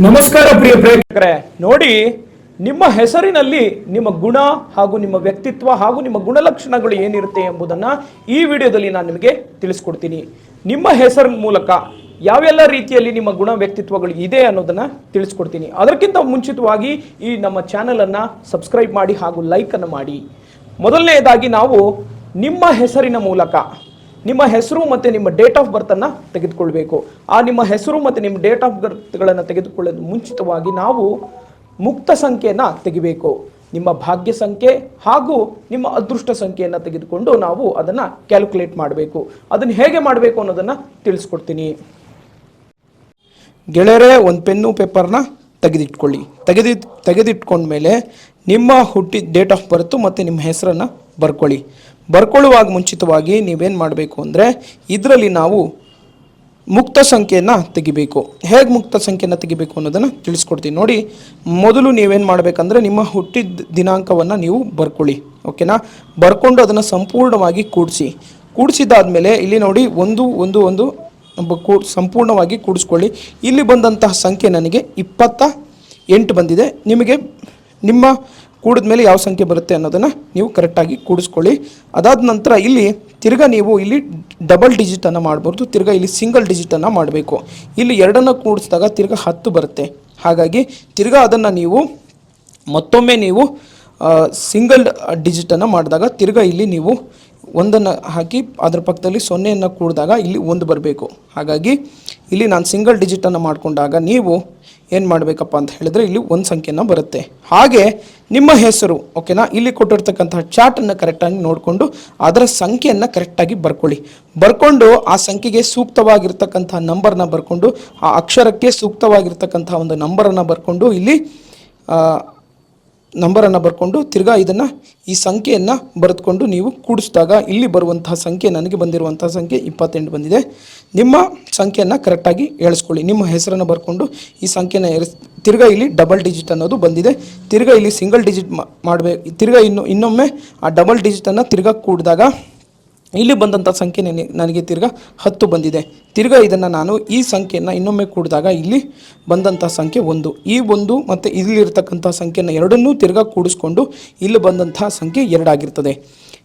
ನಮಸ್ಕಾರ ಪ್ರಿಯ ಪ್ರೇಕ್ಷಕರೇ. ನೋಡಿ, ನಿಮ್ಮ ಹೆಸರಿನಲ್ಲಿ ನಿಮ್ಮ ಗುಣ ಹಾಗೂ ನಿಮ್ಮ ವ್ಯಕ್ತಿತ್ವ ಹಾಗೂ ನಿಮ್ಮ ಗುಣಲಕ್ಷಣಗಳು ಏನಿರುತ್ತೆ ಎಂಬುದನ್ನು ಈ ವಿಡಿಯೋದಲ್ಲಿ ನಾನು ನಿಮಗೆ ತಿಳಿಸ್ಕೊಡ್ತೀನಿ. ನಿಮ್ಮ ಹೆಸರಿನ ಮೂಲಕ ಯಾವೆಲ್ಲ ರೀತಿಯಲ್ಲಿ ನಿಮ್ಮ ಗುಣ ವ್ಯಕ್ತಿತ್ವಗಳು ಇದೆ ಅನ್ನೋದನ್ನು ತಿಳಿಸ್ಕೊಡ್ತೀನಿ. ಅದಕ್ಕಿಂತ ಮುಂಚಿತವಾಗಿ ಈ ನಮ್ಮ ಚಾನಲನ್ನು ಸಬ್ಸ್ಕ್ರೈಬ್ ಮಾಡಿ ಹಾಗೂ ಲೈಕನ್ನು ಮಾಡಿ. ಮೊದಲನೆಯದಾಗಿ ನಾವು ನಿಮ್ಮ ಹೆಸರಿನ ಮೂಲಕ ನಿಮ್ಮ ಹೆಸರು ಮತ್ತು ನಿಮ್ಮ ಡೇಟ್ ಆಫ್ ಬರ್ತನ್ನು ತೆಗೆದುಕೊಳ್ಬೇಕು. ಆ ನಿಮ್ಮ ಹೆಸರು ಮತ್ತು ನಿಮ್ಮ ಡೇಟ್ ಆಫ್ ಬರ್ತ್ಗಳನ್ನು ತೆಗೆದುಕೊಳ್ಳೋದು ಮುಂಚಿತವಾಗಿ ನಾವು ಮುಕ್ತ ಸಂಖ್ಯೆಯನ್ನು ತೆಗಿಬೇಕು. ನಿಮ್ಮ ಭಾಗ್ಯ ಸಂಖ್ಯೆ ಹಾಗೂ ನಿಮ್ಮ ಅದೃಷ್ಟ ಸಂಖ್ಯೆಯನ್ನು ತೆಗೆದುಕೊಂಡು ನಾವು ಅದನ್ನು ಕ್ಯಾಲ್ಕುಲೇಟ್ ಮಾಡಬೇಕು. ಅದನ್ನು ಹೇಗೆ ಮಾಡಬೇಕು ಅನ್ನೋದನ್ನು ತಿಳಿಸ್ಕೊಡ್ತೀನಿ. ಗೆಳೆಯರೇ, ಒಂದು ಪೆನ್ನು ಪೇಪರ್ನ ತೆಗೆದಿಟ್ಕೊಳ್ಳಿ. ತೆಗೆದಿ, ತೆಗೆದಿಟ್ಕೊಂಡ್ಮೇಲೆ ನಿಮ್ಮ ಹುಟ್ಟಿದ ಡೇಟ್ ಆಫ್ ಬರ್ತು ಮತ್ತು ನಿಮ್ಮ ಹೆಸರನ್ನು ಬರ್ಕೊಳ್ಳಿ. ಬರ್ಕೊಳ್ಳುವಾಗ ಮುಂಚಿತವಾಗಿ ನೀವೇನು ಮಾಡಬೇಕು ಅಂದರೆ ಇದರಲ್ಲಿ ನಾವು ಮುಕ್ತ ಸಂಖ್ಯೆಯನ್ನು ತೆಗಿಬೇಕು. ಹೇಗೆ ಮುಕ್ತ ಸಂಖ್ಯೆಯನ್ನು ತೆಗಿಬೇಕು ಅನ್ನೋದನ್ನು ತಿಳಿಸ್ಕೊಡ್ತೀನಿ. ನೋಡಿ, ಮೊದಲು ನೀವೇನು ಮಾಡಬೇಕಂದ್ರೆ ನಿಮ್ಮ ಹುಟ್ಟಿದ ದಿನಾಂಕವನ್ನು ನೀವು ಬರ್ಕೊಳ್ಳಿ, ಓಕೆನಾ? ಬರ್ಕೊಂಡು ಅದನ್ನು ಸಂಪೂರ್ಣವಾಗಿ ಕೂಡಿಸಿ. ಕೂಡಿಸಿದಾದ್ಮೇಲೆ ಇಲ್ಲಿ ನೋಡಿ, ಒಂದು ಒಂದು ಒಂದು ಕೂ, ಸಂಪೂರ್ಣವಾಗಿ ಕೂಡಿಸ್ಕೊಳ್ಳಿ. ಇಲ್ಲಿ ಬಂದಂತಹ ಸಂಖ್ಯೆ ನನಗೆ ಇಪ್ಪತ್ತ ಎಂಟು ಬಂದಿದೆ. ನಿಮಗೆ ನಿಮ್ಮ ಕೂಡಿದ ಮೇಲೆ ಯಾವ ಸಂಖ್ಯೆ ಬರುತ್ತೆ ಅನ್ನೋದನ್ನು ನೀವು ಕರೆಕ್ಟಾಗಿ ಕೂಡಿಸ್ಕೊಳ್ಳಿ. ಅದಾದ ನಂತರ ಇಲ್ಲಿ ತಿರ್ಗಾ ನೀವು ಇಲ್ಲಿ ಡಬಲ್ ಡಿಜಿಟನ್ನು ಮಾಡಬಾರ್ದು ತಿರ್ಗಾ ಇಲ್ಲಿ ಸಿಂಗಲ್ ಡಿಜಿಟನ್ನು ಮಾಡಬೇಕು. ಇಲ್ಲಿ ಎರಡನ್ನು ಕೂಡಿಸಿದಾಗ ತಿರ್ಗಾ ಹತ್ತು ಬರುತ್ತೆ. ಹಾಗಾಗಿ ತಿರ್ಗಾ ಅದನ್ನು ನೀವು ಮತ್ತೊಮ್ಮೆ ನೀವು ಸಿಂಗಲ್ ಡಿಜಿಟನ್ನು ಮಾಡಿದಾಗ ತಿರ್ಗಾ ಇಲ್ಲಿ ನೀವು ಒಂದನ್ನು ಹಾಕಿ ಅದರ ಪಕ್ಕದಲ್ಲಿ ಸೊನ್ನೆಯನ್ನು ಕೂಡಿದಾಗ ಇಲ್ಲಿ ಒಂದು ಬರಬೇಕು. ಹಾಗಾಗಿ ಇಲ್ಲಿ ನಾನು ಸಿಂಗಲ್ ಡಿಜಿಟನ್ನು ಮಾಡಿಕೊಂಡಾಗ ನೀವು ಏನು ಮಾಡಬೇಕಪ್ಪ ಅಂತ ಹೇಳಿದ್ರೆ ಇಲ್ಲಿ ಒಂದು ಸಂಖ್ಯೆನ ಬರುತ್ತೆ. ಹಾಗೆ ನಿಮ್ಮ ಹೆಸರು ಓಕೆನಾ ಇಲ್ಲಿ ಕೊಟ್ಟಿರ್ತಕ್ಕಂತಹ ಚಾರ್ಟನ್ನು ಕರೆಕ್ಟಾಗಿ ನೋಡಿಕೊಂಡು ಅದರ ಸಂಖ್ಯೆಯನ್ನು ಕರೆಕ್ಟಾಗಿ ಬರ್ಕೊಳ್ಳಿ. ಬರ್ಕೊಂಡು ಆ ಸಂಖ್ಯೆಗೆ ಸೂಕ್ತವಾಗಿರ್ತಕ್ಕಂಥ ನಂಬರ್ನ ಬರ್ಕೊಂಡು, ಆ ಅಕ್ಷರಕ್ಕೆ ಸೂಕ್ತವಾಗಿರ್ತಕ್ಕಂಥ ಒಂದು ನಂಬರನ್ನು ಬರ್ಕೊಂಡು ಇಲ್ಲಿ ನಂಬರನ್ನು ಬರ್ಕೊಂಡು ತಿರ್ಗಾ ಇದನ್ನು ಈ ಸಂಖ್ಯೆಯನ್ನು ಬರೆದುಕೊಂಡು ನೀವು ಕೂಡಿಸಿದಾಗ ಇಲ್ಲಿ ಬರುವಂತಹ ಸಂಖ್ಯೆ ನನಗೆ ಬಂದಿರುವಂತಹ ಸಂಖ್ಯೆ ಇಪ್ಪತ್ತೆಂಟು ಬಂದಿದೆ. ನಿಮ್ಮ ಸಂಖ್ಯೆಯನ್ನು ಕರೆಕ್ಟಾಗಿ ಹೇಳಿಸ್ಕೊಳ್ಳಿ. ನಿಮ್ಮ ಹೆಸರನ್ನು ಬರ್ಕೊಂಡು ಈ ಸಂಖ್ಯೆನ ಎರಿಸ್, ತಿರ್ಗಾ ಇಲ್ಲಿ ಡಬಲ್ ಡಿಜಿಟ್ ಅನ್ನೋದು ಬಂದಿದೆ. ತಿರ್ಗಾ ಇಲ್ಲಿ ಸಿಂಗಲ್ ಡಿಜಿಟ್ ಮಾಡಬೇಕು ತಿರ್ಗಾ ಇನ್ನು, ಇನ್ನೊಮ್ಮೆ ಆ ಡಬಲ್ ಡಿಜಿಟನ್ನು ತಿರ್ಗಾ ಕೂಡಿದಾಗ ಇಲ್ಲಿ ಬಂದಂಥ ಸಂಖ್ಯೆ ನನಗೆ ನನಗೆ ತಿರ್ಗಾ ಹತ್ತು ಬಂದಿದೆ. ತಿರ್ಗಾ ಇದನ್ನು ನಾನು ಈ ಸಂಖ್ಯೆಯನ್ನು ಇನ್ನೊಮ್ಮೆ ಕೂಡಿದಾಗ ಇಲ್ಲಿ ಬಂದಂಥ ಸಂಖ್ಯೆ ಒಂದು. ಈ ಒಂದು ಮತ್ತು ಇಲ್ಲಿರ್ತಕ್ಕಂಥ ಸಂಖ್ಯೆನ ಎರಡನ್ನೂ ತಿರ್ಗಾ ಕೂಡಿಸ್ಕೊಂಡು ಇಲ್ಲಿ ಬಂದಂಥ ಸಂಖ್ಯೆ ಎರಡಾಗಿರ್ತದೆ.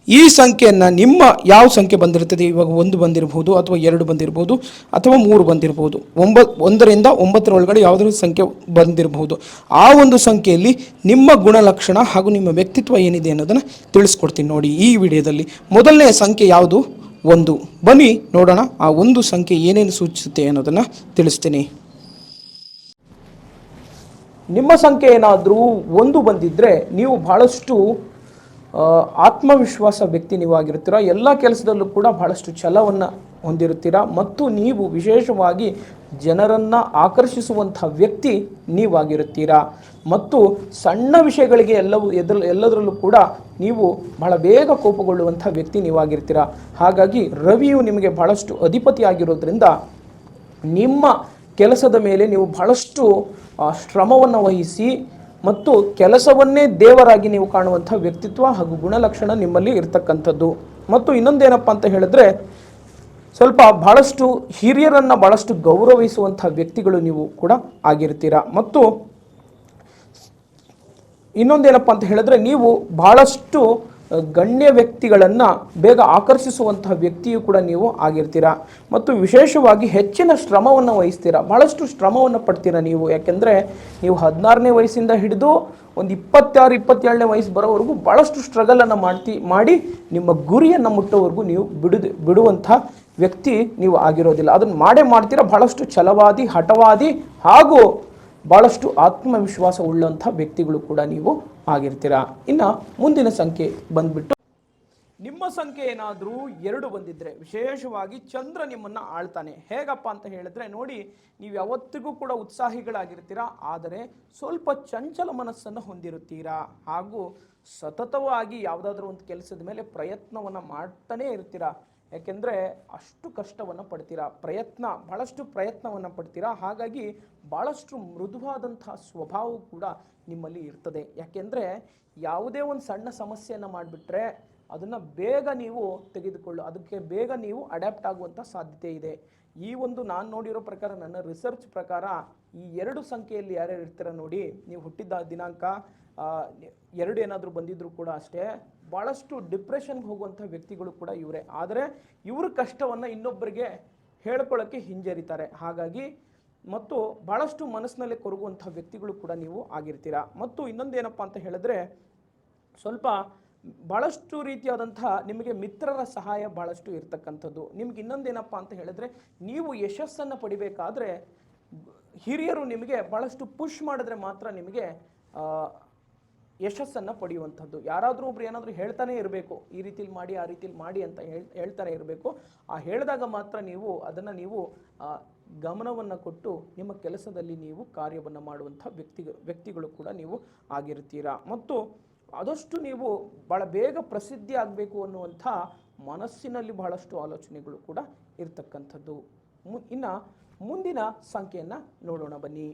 ಈ ಸಂಖ್ಯೆಯನ್ನು ನಿಮ್ಮ ಯಾವ ಸಂಖ್ಯೆ ಬಂದಿರ್ತದೆ ಇವಾಗ ಒಂದು ಬಂದಿರಬಹುದು ಅಥವಾ ಎರಡು ಬಂದಿರಬಹುದು ಅಥವಾ ಮೂರು ಬಂದಿರಬಹುದು. ಒಂಬತ್ತು ಒಂದರಿಂದ ಒಂಬತ್ತರ ಒಳಗಡೆ ಯಾವುದಾದ್ರು ಸಂಖ್ಯೆ ಬಂದಿರಬಹುದು. ಆ ಒಂದು ಸಂಖ್ಯೆಯಲ್ಲಿ ನಿಮ್ಮ ಗುಣಲಕ್ಷಣ ಹಾಗೂ ನಿಮ್ಮ ವ್ಯಕ್ತಿತ್ವ ಏನಿದೆ ಅನ್ನೋದನ್ನು ತಿಳಿಸ್ಕೊಡ್ತೀನಿ ನೋಡಿ ಈ ವಿಡಿಯೋದಲ್ಲಿ. ಮೊದಲನೇ ಸಂಖ್ಯೆ ಯಾವುದು? ಒಂದು. ಬನ್ನಿ ನೋಡೋಣ ಆ ಒಂದು ಸಂಖ್ಯೆ ಏನೇನು ಸೂಚಿಸುತ್ತೆ ಅನ್ನೋದನ್ನು ತಿಳಿಸ್ತೀನಿ. ನಿಮ್ಮ ಸಂಖ್ಯೆ ಏನಾದರೂ ಒಂದು ಬಂದಿದ್ದರೆ ನೀವು ಬಹಳಷ್ಟು ಆತ್ಮವಿಶ್ವಾಸ ವ್ಯಕ್ತಿ ನೀವು ಆಗಿರ್ತೀರ ಎಲ್ಲ ಕೆಲಸದಲ್ಲೂ ಕೂಡ ಬಹಳಷ್ಟು ಛಲವನ್ನು ಹೊಂದಿರುತ್ತೀರಾ ಮತ್ತು ನೀವು ವಿಶೇಷವಾಗಿ ಜನರನ್ನು ಆಕರ್ಷಿಸುವಂಥ ವ್ಯಕ್ತಿ ನೀವಾಗಿರುತ್ತೀರಾ. ಮತ್ತು ಸಣ್ಣ ವಿಷಯಗಳಿಗೆ ಎಲ್ಲವೂ ಎದ್ರ ಎಲ್ಲದರಲ್ಲೂ ಕೂಡ ನೀವು ಬಹಳ ಬೇಗ ಕೋಪಗೊಳ್ಳುವಂಥ ವ್ಯಕ್ತಿ ನೀವಾಗಿರ್ತೀರ. ಹಾಗಾಗಿ ರವಿಯು ನಿಮಗೆ ಬಹಳಷ್ಟು ಅಧಿಪತಿ ಆಗಿರೋದ್ರಿಂದ ನಿಮ್ಮ ಕೆಲಸದ ಮೇಲೆ ನೀವು ಬಹಳಷ್ಟು ಶ್ರಮವನ್ನು ವಹಿಸಿ ಮತ್ತು ಕೆಲಸವನ್ನೇ ದೇವರಾಗಿ ನೀವು ಕಾಣುವಂಥ ವ್ಯಕ್ತಿತ್ವ ಹಾಗೂ ಗುಣಲಕ್ಷಣ ನಿಮ್ಮಲ್ಲಿ ಇರ್ತಕ್ಕಂಥದ್ದು. ಮತ್ತು ಇನ್ನೊಂದೇನಪ್ಪ ಅಂತ ಹೇಳಿದ್ರೆ ಸ್ವಲ್ಪ ಬಹಳಷ್ಟು ಹಿರಿಯರನ್ನು ಬಹಳಷ್ಟು ಗೌರವಿಸುವಂಥ ವ್ಯಕ್ತಿಗಳು ನೀವು ಕೂಡ ಆಗಿರ್ತೀರಾ. ಮತ್ತು ಇನ್ನೊಂದೇನಪ್ಪ ಅಂತ ಹೇಳಿದ್ರೆ ನೀವು ಅಹ್, ಗಣ್ಯ ವ್ಯಕ್ತಿಗಳನ್ನು ಬೇಗ ಆಕರ್ಷಿಸುವಂತಹ ವ್ಯಕ್ತಿಯು ಕೂಡ ನೀವು ಆಗಿರ್ತೀರಾ? ಮತ್ತು ವಿಶೇಷವಾಗಿ ಹೆಚ್ಚಿನ ಶ್ರಮವನ್ನು ವಹಿಸ್ತೀರಾ? ಬಹಳಷ್ಟು ಶ್ರಮವನ್ನು ಪಡ್ತೀರಾ ನೀವು? ಯಾಕೆಂದರೆ ನೀವು ಹದಿನಾರನೇ ವಯಸ್ಸಿಂದ ಹಿಡಿದು ಒಂದು ಇಪ್ಪತ್ತಾರು, ಇಪ್ಪತ್ತೇಳನೇ ವಯಸ್ಸು ಬರೋವರೆಗೂ ಭಾಳಷ್ಟು ಸ್ಟ್ರಗಲನ್ನು ಮಾಡ್ತಿ, ಮಾಡಿ ನಿಮ್ಮ ಗುರಿಯನ್ನು ಮುಟ್ಟೋವರೆಗೂ ನೀವು ಬಿಡುದು, ಬಿಡುವಂಥ ವ್ಯಕ್ತಿ ನೀವು ಆಗಿರೋದಿಲ್ಲ. ಅದನ್ನು ಮಾಡೇ ಮಾಡ್ತೀರಾ? ಬಹಳಷ್ಟು ಛಲವಾದಿ, ಹಠವಾದಿ ಹಾಗೂ ಭಾಳಷ್ಟು ಆತ್ಮವಿಶ್ವಾಸ ಉಳ್ಳಂಥ ವ್ಯಕ್ತಿಗಳು ಕೂಡ ನೀವು ಆಗಿರ್ತೀರಾ? ಇನ್ನು ಮುಂದಿನ ಸಂಖ್ಯೆ ಬಂದ್ಬಿಟ್ಟು ನಿಮ್ಮ ಸಂಖ್ಯೆ ಏನಾದರೂ ಎರಡು ಬಂದಿದ್ರೆ ವಿಶೇಷವಾಗಿ ಚಂದ್ರ ನಿಮ್ಮನ್ನು ಆಳ್ತಾನೆ. ಹೇಗಪ್ಪ ಅಂತ ಹೇಳಿದ್ರೆ ನೋಡಿ, ನೀವು ಯಾವತ್ತಿಗೂ ಕೂಡ ಉತ್ಸಾಹಿಗಳಾಗಿರ್ತೀರಾ, ಆದರೆ ಸ್ವಲ್ಪ ಚಂಚಲ ಮನಸ್ಸನ್ನು ಹೊಂದಿರುತ್ತೀರಾ? ಹಾಗೂ ಸತತವಾಗಿ ಯಾವುದಾದ್ರೂ ಒಂದು ಕೆಲಸದ ಮೇಲೆ ಪ್ರಯತ್ನವನ್ನು ಮಾಡ್ತಾನೇ ಇರ್ತೀರಾ? ಯಾಕೆಂದರೆ ಅಷ್ಟು ಕಷ್ಟವನ್ನು ಪಡ್ತೀರಾ? ಪ್ರಯತ್ನ ಭಾಳಷ್ಟು ಪ್ರಯತ್ನವನ್ನು ಪಡ್ತೀರಾ? ಹಾಗಾಗಿ ಭಾಳಷ್ಟು ಮೃದುವಾದಂತಹ ಸ್ವಭಾವವು ಕೂಡ ನಿಮ್ಮಲ್ಲಿ ಇರ್ತದೆ. ಯಾಕೆಂದರೆ ಯಾವುದೇ ಒಂದು ಸಣ್ಣ ಸಮಸ್ಯೆಯನ್ನು ಮಾಡಿಬಿಟ್ರೆ ಅದನ್ನು ಬೇಗ ನೀವು ತೆಗೆದುಕೊಳ್ಳು, ಅದಕ್ಕೆ ಬೇಗ ನೀವು ಅಡ್ಯಾಪ್ಟ್ ಆಗುವಂಥ ಸಾಧ್ಯತೆ ಇದೆ. ಈ ಒಂದು ನಾನು ನೋಡಿರೋ ಪ್ರಕಾರ, ನನ್ನ ರಿಸರ್ಚ್ ಪ್ರಕಾರ ಈ ಎರಡು ಸಂಖ್ಯೆಯಲ್ಲಿ ಯಾರ್ಯಾರು ಇರ್ತೀರ ನೋಡಿ, ನೀವು ಹುಟ್ಟಿದ ದಿನಾಂಕ ಎರಡು ಏನಾದರೂ ಬಂದಿದ್ರು ಕೂಡ ಅಷ್ಟೇ ಭಾಳಷ್ಟು ಡಿಪ್ರೆಷನ್ಗೆ ಹೋಗುವಂಥ ವ್ಯಕ್ತಿಗಳು ಕೂಡ ಇವರೇ. ಆದರೆ ಇವ್ರ ಕಷ್ಟವನ್ನು ಇನ್ನೊಬ್ಬರಿಗೆ ಹೇಳ್ಕೊಳ್ಳೋಕ್ಕೆ ಹಿಂಜರಿತಾರೆ. ಹಾಗಾಗಿ ಮತ್ತು ಭಾಳಷ್ಟು ಮನಸ್ಸಿನಲ್ಲಿ ಕೊರಗುವಂಥ ವ್ಯಕ್ತಿಗಳು ಕೂಡ ನೀವು ಆಗಿರ್ತೀರಾ. ಮತ್ತು ಇನ್ನೊಂದೇನಪ್ಪ ಅಂತ ಹೇಳಿದ್ರೆ, ಸ್ವಲ್ಪ ಭಾಳಷ್ಟು ರೀತಿಯಾದಂಥ ನಿಮಗೆ ಮಿತ್ರರ ಸಹಾಯ ಭಾಳಷ್ಟು ಇರ್ತಕ್ಕಂಥದ್ದು. ನಿಮ್ಗೆ ಇನ್ನೊಂದೇನಪ್ಪ ಅಂತ ಹೇಳಿದ್ರೆ, ನೀವು ಯಶಸ್ಸನ್ನು ಪಡಿಬೇಕಾದ್ರೆ ಹಿರಿಯರು ನಿಮಗೆ ಭಾಳಷ್ಟು ಪುಷ್ ಮಾಡಿದ್ರೆ ಮಾತ್ರ ನಿಮಗೆ ಯಶಸ್ಸನ್ನು ಪಡೆಯುವಂಥದ್ದು. ಯಾರಾದರೂ ಒಬ್ರು ಏನಾದರೂ ಹೇಳ್ತಾನೆ ಇರಬೇಕು, ಈ ರೀತಿಲಿ ಮಾಡಿ, ಆ ರೀತಿಲಿ ಮಾಡಿ ಅಂತ ಹೇಳಿ, ಹೇಳ್ತಾನೆ ಇರಬೇಕು. ಆ ಹೇಳಿದಾಗ ಮಾತ್ರ ನೀವು ಅದನ್ನು ನೀವು ಗಮನವನ್ನು ಕೊಟ್ಟು ನಿಮ್ಮ ಕೆಲಸದಲ್ಲಿ ನೀವು ಕಾರ್ಯವನ್ನು ಮಾಡುವಂಥ ವ್ಯಕ್ತಿ, ವ್ಯಕ್ತಿಗಳು ಕೂಡ ನೀವು ಆಗಿರ್ತೀರಾ. ಮತ್ತು ಆದಷ್ಟು ನೀವು ಭಾಳ ಬೇಗ ಪ್ರಸಿದ್ಧಿ ಆಗಬೇಕು ಅನ್ನುವಂಥ ಮನಸ್ಸಿನಲ್ಲಿ ಬಹಳಷ್ಟು ಆಲೋಚನೆಗಳು ಕೂಡ ಇರ್ತಕ್ಕಂಥದ್ದು. ಮು, ಇನ್ನು ಮುಂದಿನ ಸಂಖ್ಯೆಯನ್ನು ನೋಡೋಣ ಬನ್ನಿ.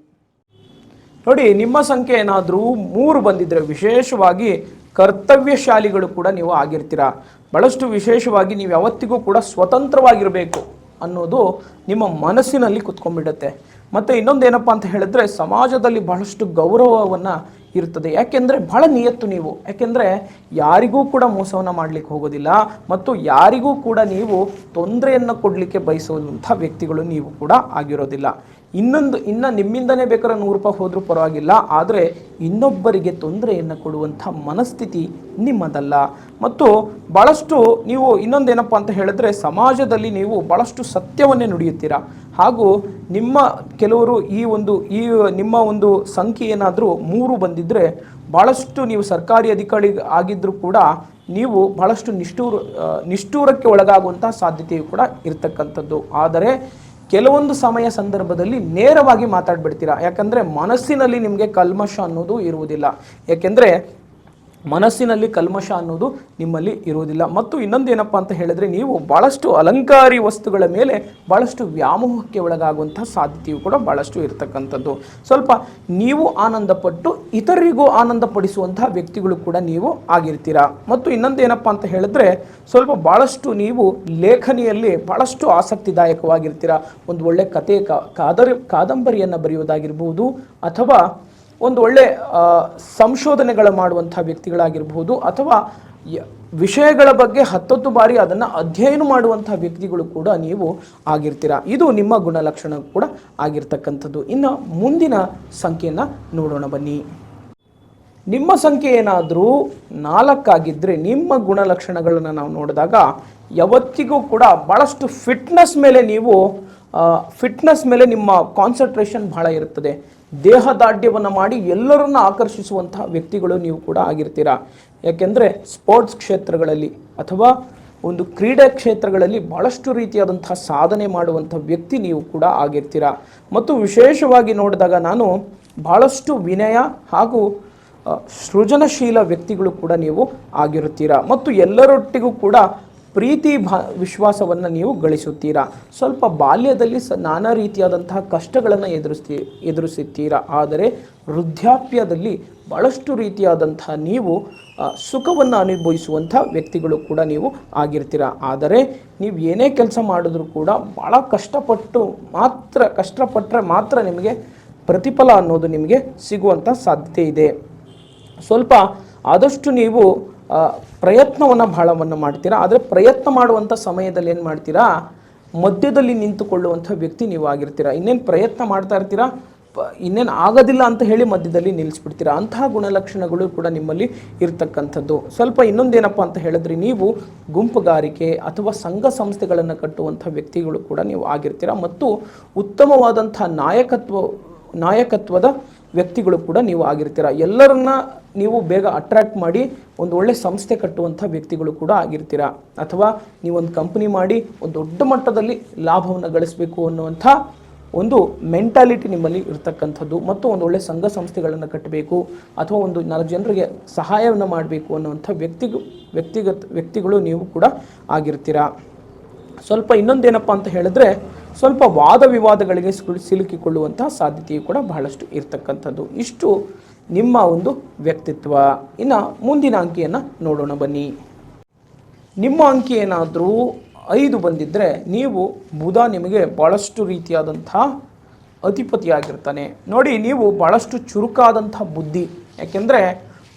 ನೋಡಿ, ನಿಮ್ಮ ಸಂಖ್ಯೆ ಏನಾದರೂ ಮೂರು ಬಂದಿದ್ರೆ ವಿಶೇಷವಾಗಿ ಕರ್ತವ್ಯಶಾಲಿಗಳು ಕೂಡ ನೀವು ಆಗಿರ್ತೀರಾ? ಬಹಳಷ್ಟು ವಿಶೇಷವಾಗಿ ನೀವು ಯಾವತ್ತಿಗೂ ಕೂಡ ಸ್ವತಂತ್ರವಾಗಿರಬೇಕು ಅನ್ನೋದು ನಿಮ್ಮ ಮನಸ್ಸಿನಲ್ಲಿ ಕುತ್ಕೊಂಡ್ಬಿಡುತ್ತೆ. ಮತ್ತು ಇನ್ನೊಂದೇನಪ್ಪ ಅಂತ ಹೇಳಿದ್ರೆ ಸಮಾಜದಲ್ಲಿ ಬಹಳಷ್ಟು ಗೌರವವನ್ನು ಇರ್ತದೆ. ಯಾಕೆಂದರೆ ಬಹಳ ನಿಯತ್ತು ನೀವು. ಯಾಕೆಂದರೆ ಯಾರಿಗೂ ಕೂಡ ಮೋಸವನ್ನು ಮಾಡಲಿಕ್ಕೆ ಹೋಗೋದಿಲ್ಲ ಮತ್ತು ಯಾರಿಗೂ ಕೂಡ ನೀವು ತೊಂದರೆಯನ್ನು ಕೊಡಲಿಕ್ಕೆ ಬಯಸುವಂಥ ವ್ಯಕ್ತಿಗಳು ನೀವು ಕೂಡ ಆಗಿರೋದಿಲ್ಲ. ಇನ್ನೊಂದು, ಇನ್ನು ನಿಮ್ಮಿಂದನೇ ಬೇಕಾದ್ರೆ ನೂರು ರೂಪಾಯಿ ಹೋದರೂ ಪರವಾಗಿಲ್ಲ, ಆದರೆ ಇನ್ನೊಬ್ಬರಿಗೆ ತೊಂದರೆಯನ್ನು ಕೊಡುವಂಥ ಮನಸ್ಥಿತಿ ನಿಮ್ಮದಲ್ಲ. ಮತ್ತು ಭಾಳಷ್ಟು ನೀವು ಇನ್ನೊಂದೇನಪ್ಪ ಅಂತ ಹೇಳಿದ್ರೆ ಸಮಾಜದಲ್ಲಿ ನೀವು ಭಾಳಷ್ಟು ಸತ್ಯವನ್ನೇ ನುಡಿಯುತ್ತೀರಾ? ಹಾಗೂ ನಿಮ್ಮ ಕೆಲವರು ಈ ಒಂದು, ಈ ನಿಮ್ಮ ಒಂದು ಸಂಖ್ಯೆ ಏನಾದರೂ ಮೂರು ಬಂದಿದ್ದರೆ ಭಾಳಷ್ಟು ನೀವು ಸರ್ಕಾರಿ ಅಧಿಕಾರಿ ಆಗಿದ್ದರೂ ಕೂಡ ನೀವು ಭಾಳಷ್ಟು ನಿಷ್ಠೂರ ನಿಷ್ಠೂರಕ್ಕೆ ಒಳಗಾಗುವಂಥ ಸಾಧ್ಯತೆಯು ಕೂಡ ಇರತಕ್ಕಂಥದ್ದು. ಆದರೆ ಕೆಲವೊಂದು ಸಮಯ ಸಂದರ್ಭದಲ್ಲಿ ನೇರವಾಗಿ ಮಾತಾಡ್ಬಿಡ್ತೀರಾ? ಯಾಕಂದರೆ ಮನಸ್ಸಿನಲ್ಲಿ ನಿಮಗೆ ಕಲ್ಮಶ ಅನ್ನೋದು ಇರುವುದಿಲ್ಲ. ಯಾಕೆಂದರೆ ಮನಸ್ಸಿನಲ್ಲಿ ಕಲ್ಮಶ ಅನ್ನೋದು ನಿಮ್ಮಲ್ಲಿ ಇರುವುದಿಲ್ಲ. ಮತ್ತು ಇನ್ನೊಂದು ಏನಪ್ಪ ಅಂತ ಹೇಳಿದ್ರೆ, ನೀವು ಭಾಳಷ್ಟು ಅಲಂಕಾರಿ ವಸ್ತುಗಳ ಮೇಲೆ ಭಾಳಷ್ಟು ವ್ಯಾಮೋಹಕ್ಕೆ ಒಳಗಾಗುವಂಥ ಸಾಧ್ಯತೆಯು ಕೂಡ ಭಾಳಷ್ಟು ಇರತಕ್ಕಂಥದ್ದು. ಸ್ವಲ್ಪ ನೀವು ಆನಂದಪಟ್ಟು ಇತರರಿಗೂ ಆನಂದಪಡಿಸುವಂತಹ ವ್ಯಕ್ತಿಗಳು ಕೂಡ ನೀವು ಆಗಿರ್ತೀರಾ? ಮತ್ತು ಇನ್ನೊಂದು ಏನಪ್ಪ ಅಂತ ಹೇಳಿದ್ರೆ, ಸ್ವಲ್ಪ ಭಾಳಷ್ಟು ನೀವು ಲೇಖನಿಯಲ್ಲಿ ಭಾಳಷ್ಟು ಆಸಕ್ತಿದಾಯಕವಾಗಿರ್ತೀರಾ? ಒಂದು ಒಳ್ಳೆ ಕತೆ ಕಾದರಿ, ಕಾದಂಬರಿಯನ್ನು ಬರೆಯುವುದಾಗಿರ್ಬೋದು ಅಥವಾ ಒಂದು ಒಳ್ಳೆ ಸಂಶೋಧನೆಗಳ ಮಾಡುವಂಥ ವ್ಯಕ್ತಿಗಳಾಗಿರ್ಬೋದು ಅಥವಾ ವಿಷಯಗಳ ಬಗ್ಗೆ ಹತ್ತತ್ತು ಬಾರಿ ಅದನ್ನು ಅಧ್ಯಯನ ಮಾಡುವಂಥ ವ್ಯಕ್ತಿಗಳು ಕೂಡ ನೀವು ಆಗಿರ್ತೀರಾ. ಇದು ನಿಮ್ಮ ಗುಣಲಕ್ಷಣ ಕೂಡ ಆಗಿರ್ತಕ್ಕಂಥದ್ದು. ಇನ್ನು ಮುಂದಿನ ಸಂಖ್ಯೆಯನ್ನು ನೋಡೋಣ ಬನ್ನಿ. ನಿಮ್ಮ ಸಂಖ್ಯೆ ಏನಾದರೂ ನಾಲ್ಕಾಗಿದ್ದರೆ ನಿಮ್ಮ ಗುಣಲಕ್ಷಣಗಳನ್ನು ನಾವು ನೋಡಿದಾಗ ಯಾವತ್ತಿಗೂ ಕೂಡ ಭಾಳಷ್ಟು ಫಿಟ್ನೆಸ್ ಮೇಲೆ ನೀವು ಫಿಟ್ನೆಸ್ ಮೇಲೆ ನಿಮ್ಮ ಕಾನ್ಸಂಟ್ರೇಷನ್ ಬಹಳ ಇರುತ್ತದೆ. ದೇಹದಾಢ್ಯವನ್ನು ಮಾಡಿ ಎಲ್ಲರನ್ನ ಆಕರ್ಷಿಸುವಂತಹ ವ್ಯಕ್ತಿಗಳು ನೀವು ಕೂಡ ಆಗಿರ್ತೀರಾ? ಯಾಕೆಂದರೆ ಸ್ಪೋರ್ಟ್ಸ್ ಕ್ಷೇತ್ರಗಳಲ್ಲಿ ಅಥವಾ ಒಂದು ಕ್ರೀಡೆ ಕ್ಷೇತ್ರಗಳಲ್ಲಿ ಭಾಳಷ್ಟು ರೀತಿಯಾದಂತಹ ಸಾಧನೆ ಮಾಡುವಂಥ ವ್ಯಕ್ತಿ ನೀವು ಕೂಡ ಆಗಿರ್ತೀರಾ? ಮತ್ತು ವಿಶೇಷವಾಗಿ ನೋಡಿದಾಗ ನಾನು ಭಾಳಷ್ಟು ವಿನಯ ಹಾಗೂ ಸೃಜನಶೀಲ ವ್ಯಕ್ತಿಗಳು ಕೂಡ ನೀವು ಆಗಿರುತ್ತೀರಾ? ಮತ್ತು ಎಲ್ಲರೊಟ್ಟಿಗೂ ಕೂಡ ಪ್ರೀತಿ ಭಾ, ವಿಶ್ವಾಸವನ್ನು ನೀವು ಗಳಿಸುತ್ತೀರಾ? ಸ್ವಲ್ಪ ಬಾಲ್ಯದಲ್ಲಿ ಸ, ನಾನಾ ರೀತಿಯಾದಂತಹ ಕಷ್ಟಗಳನ್ನು ಎದುರಿಸ್ತೀ, ಎದುರಿಸುತ್ತೀರಾ? ಆದರೆ ವೃದ್ಧಾಪ್ಯದಲ್ಲಿ ಭಾಳಷ್ಟು ರೀತಿಯಾದಂತಹ ನೀವು ಸುಖವನ್ನು ಅನುಭವಿಸುವಂಥ ವ್ಯಕ್ತಿಗಳು ಕೂಡ ನೀವು ಆಗಿರ್ತೀರ? ಆದರೆ ನೀವು ಏನೇ ಕೆಲಸ ಮಾಡಿದ್ರೂ ಕೂಡ ಭಾಳ ಕಷ್ಟಪಟ್ಟು ಮಾತ್ರ ಕಷ್ಟಪಟ್ಟರೆ ಮಾತ್ರ ನಿಮಗೆ ಪ್ರತಿಫಲ ಅನ್ನೋದು ನಿಮಗೆ ಸಿಗುವಂಥ ಸಾಧ್ಯತೆ ಇದೆ. ಸ್ವಲ್ಪ ಆದಷ್ಟು ನೀವು ಪ್ರಯತ್ನವನ್ನು ಬಹಳವನ್ನು ಮಾಡ್ತೀರಾ? ಆದರೆ ಪ್ರಯತ್ನ ಮಾಡುವಂಥ ಸಮಯದಲ್ಲಿ ಏನು ಮಾಡ್ತೀರಾ? ಮಧ್ಯದಲ್ಲಿ ನಿಂತುಕೊಳ್ಳುವಂಥ ವ್ಯಕ್ತಿ ನೀವು ಆಗಿರ್ತೀರಾ. ಇನ್ನೇನು ಪ್ರಯತ್ನ ಮಾಡ್ತಾ ಇರ್ತೀರಾ? ಇನ್ನೇನು ಆಗೋದಿಲ್ಲ ಅಂತ ಹೇಳಿ ಮಧ್ಯದಲ್ಲಿ ನಿಲ್ಲಿಸ್ಬಿಡ್ತೀರಾ? ಅಂತಹ ಗುಣಲಕ್ಷಣಗಳು ಕೂಡ ನಿಮ್ಮಲ್ಲಿ ಇರ್ತಕ್ಕಂಥದ್ದು. ಸ್ವಲ್ಪ ಇನ್ನೊಂದೇನಪ್ಪ ಅಂತ ಹೇಳಿದ್ರೆ ನೀವು ಗುಂಪುಗಾರಿಕೆ ಅಥವಾ ಸಂಘ ಸಂಸ್ಥೆಗಳನ್ನು ಕಟ್ಟುವಂಥ ವ್ಯಕ್ತಿಗಳು ಕೂಡ ನೀವು ಆಗಿರ್ತೀರಾ. ಮತ್ತು ಉತ್ತಮವಾದಂಥ ನಾಯಕತ್ವ, ನಾಯಕತ್ವದ ವ್ಯಕ್ತಿಗಳು ಕೂಡ ನೀವು ಆಗಿರ್ತೀರ. ಎಲ್ಲರನ್ನ ನೀವು ಬೇಗ ಅಟ್ರಾಕ್ಟ್ ಮಾಡಿ ಒಂದು ಒಳ್ಳೆ ಸಂಸ್ಥೆ ಕಟ್ಟುವಂಥ ವ್ಯಕ್ತಿಗಳು ಕೂಡ ಆಗಿರ್ತೀರ. ಅಥವಾ ನೀವೊಂದು ಕಂಪ್ನಿ ಮಾಡಿ ಒಂದು ದೊಡ್ಡ ಮಟ್ಟದಲ್ಲಿ ಲಾಭವನ್ನು ಗಳಿಸಬೇಕು ಅನ್ನುವಂಥ ಒಂದು ಮೆಂಟಾಲಿಟಿ ನಿಮ್ಮಲ್ಲಿ ಇರತಕ್ಕಂಥದ್ದು ಮತ್ತು ಒಂದು ಒಳ್ಳೆ ಸಂಘ ಸಂಸ್ಥೆಗಳನ್ನು ಕಟ್ಟಬೇಕು ಅಥವಾ ಒಂದು ನಾಲ್ಕು ಜನರಿಗೆ ಸಹಾಯವನ್ನು ಮಾಡಬೇಕು ಅನ್ನುವಂಥ ವ್ಯಕ್ತಿಗೂ ವ್ಯಕ್ತಿಗತ, ವ್ಯಕ್ತಿಗಳು ನೀವು ಕೂಡ ಆಗಿರ್ತೀರಾ. ಸ್ವಲ್ಪ ಇನ್ನೊಂದೇನಪ್ಪ ಅಂತ ಹೇಳಿದ್ರೆ ಸ್ವಲ್ಪ ವಾದ ವಿವಾದಗಳಿಗೆ ಸಿಲು- ಸಿಲುಕಿಕೊಳ್ಳುವಂತಹ ಸಾಧ್ಯತೆಯು ಕೂಡ ಬಹಳಷ್ಟು ಇರ್ತಕ್ಕಂಥದ್ದು. ಇಷ್ಟು ನಿಮ್ಮ ಒಂದು ವ್ಯಕ್ತಿತ್ವ. ಇನ್ನು ಮುಂದಿನ ಅಂಕಿಯನ್ನು ನೋಡೋಣ ಬನ್ನಿ. ನಿಮ್ಮ ಅಂಕಿ ಏನಾದರೂ ಐದು ಬಂದಿದ್ದರೆ ನೀವು ಬುಧ ನಿಮಗೆ ಭಾಳಷ್ಟು ರೀತಿಯಾದಂಥ ಅಧಿಪತಿಯಾಗಿರ್ತಾನೆ. ನೋಡಿ, ನೀವು ಭಾಳಷ್ಟು ಚುರುಕಾದಂಥ ಬುದ್ಧಿ. ಯಾಕೆಂದರೆ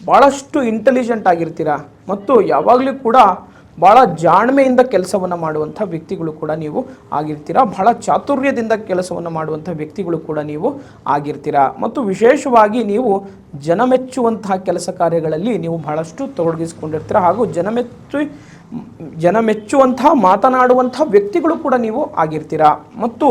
ಭಾಳಷ್ಟು ಇಂಟೆಲಿಜೆಂಟ್ ಆಗಿರ್ತೀರ. ಮತ್ತು ಯಾವಾಗಲೂ ಕೂಡ ಭಾಳ ಜಾಣ್ಮೆಯಿಂದ ಕೆಲಸವನ್ನು ಮಾಡುವಂಥ ವ್ಯಕ್ತಿಗಳು ಕೂಡ ನೀವು ಆಗಿರ್ತೀರ. ಬಹಳ ಚಾತುರ್ಯದಿಂದ ಕೆಲಸವನ್ನು ಮಾಡುವಂಥ ವ್ಯಕ್ತಿಗಳು ಕೂಡ ನೀವು ಆಗಿರ್ತೀರ. ಮತ್ತು ವಿಶೇಷವಾಗಿ ನೀವು ಜನಮೆಚ್ಚುವಂತಹ ಕೆಲಸ ಕಾರ್ಯಗಳಲ್ಲಿ ನೀವು ಬಹಳಷ್ಟು ತೊಡಗಿಸಿಕೊಂಡಿರ್ತೀರ. ಹಾಗೂ ಜನಮೆಚ್ಚು, ಜನಮೆಚ್ಚುವಂತಹ ಮಾತನಾಡುವಂಥ ವ್ಯಕ್ತಿಗಳು ಕೂಡ ನೀವು ಆಗಿರ್ತೀರ. ಮತ್ತು